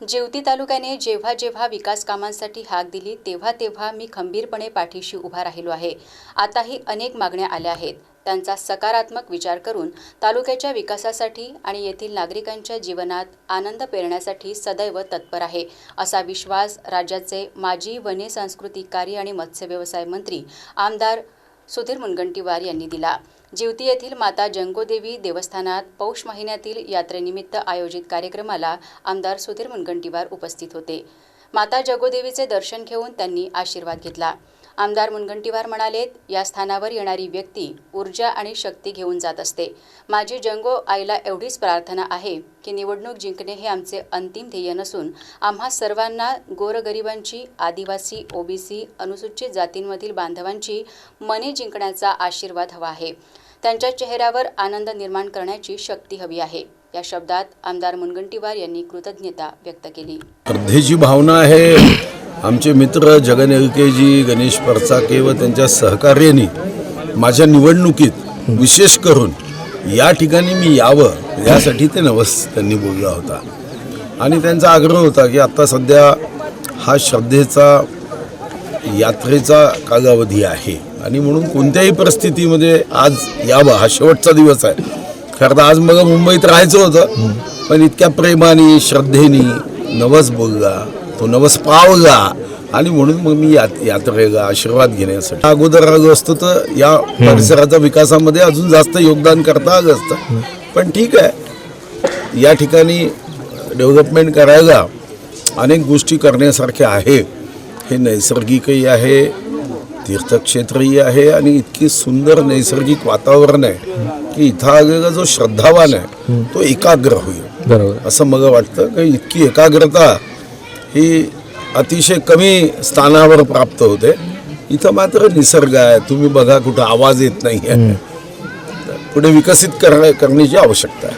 जेवती तालुक्याने जेव्हा जेव्हा विकास कामांसाठी हाक दिली तेव्हा तेव्हा मी खंबीरपणे पाठीशी उभा राहिलो आहे. आताही अनेक मागण्या आल्या आहेत. त्यांचा सकारात्मक विचार करून तालुक्याच्या विकासासाठी आणि येथील नागरिकांच्या जीवनात आनंद पेरण्यासाठी सदैव तत्पर आहे असा विश्वास राज्याचे माजी वने सांस्कृतिक कार्य आणि मत्स्य व्यवसाय मंत्री आमदार सुधीर मुनगंटीवार यांनी दिला. जिवती येथील माता जंगोदेवी देवस्थानात पौष महिन्यातील यात्रेनिमित्त आयोजित कार्यक्रमाला आमदार सुधीर मुनगंटीवार उपस्थित होते. माता जगोदेवीचे दर्शन घेऊन त्यांनी आशीर्वाद घेतला. आमदार मुनगंटीवार म्हणालेत या स्थानावर येणारी व्यक्ती ऊर्जा आणि शक्ती घेऊन जात असते. माझी जंगो आईला एवढीच प्रार्थना आहे की निवडणूक जिंकणे हे आमचे अंतिम ध्येय नसून आम्हा सर्वांना गोरगरिबांची आदिवासी ओबीसी अनुसूचित जातींमधील बांधवांची मने जिंकण्याचा आशीर्वाद हवा आहे. त्यांच्या चेहऱ्यावर आनंद निर्माण करण्याची शक्ती हवी आहे. या शब्दात आमदार मुनगंटीवार यांनी कृतज्ञता व्यक्त केली. भावना आहे. आमचे मित्र जगन एलकेजी गणेश परचाके व त्यांच्या सहकार्याने माझ्या निवडणुकीत विशेष करून या ठिकाणी मी यावं यासाठी ते नवस त्यांनी बोलला होता. आणि त्यांचा आग्रह होता की आत्ता सध्या हा श्रद्धेचा यात्रेचा कालावधी आहे. आणि म्हणून कोणत्याही परिस्थितीमध्ये आज यावं हा शेवटचा दिवस आहे. खरं तर आज मला मुंबईत राहायचं होतं पण इतक्या प्रेमाने श्रद्धेने नवस बोलला. तो नवस पावला. आणि म्हणून मग मी यात यात्रेला आशीर्वाद घेण्यासाठी. अगोदर आलो असतो तर या परिसराच्या विकासामध्ये अजून जास्त योगदान करता आलं असतं. पण ठीक आहे. या ठिकाणी डेव्हलपमेंट करायला अनेक गोष्टी करण्यासारख्या आहे. हे नैसर्गिकही आहे तीर्थक्षेत्रही आहे आणि इतकी सुंदर नैसर्गिक वातावरण आहे की इथं आलेला जो श्रद्धावान आहे तो एकाग्र होईल. बरोबर. असं मला वाटतं. की इतकी एकाग्रता ही अतिशय कमी स्थानावर प्राप्त होते. इथं मात्र निसर्ग आहे. तुम्ही बघा कुठं आवाज येत नाही आहे पुढे विकसित कर करण्याची आवश्यकता आहे.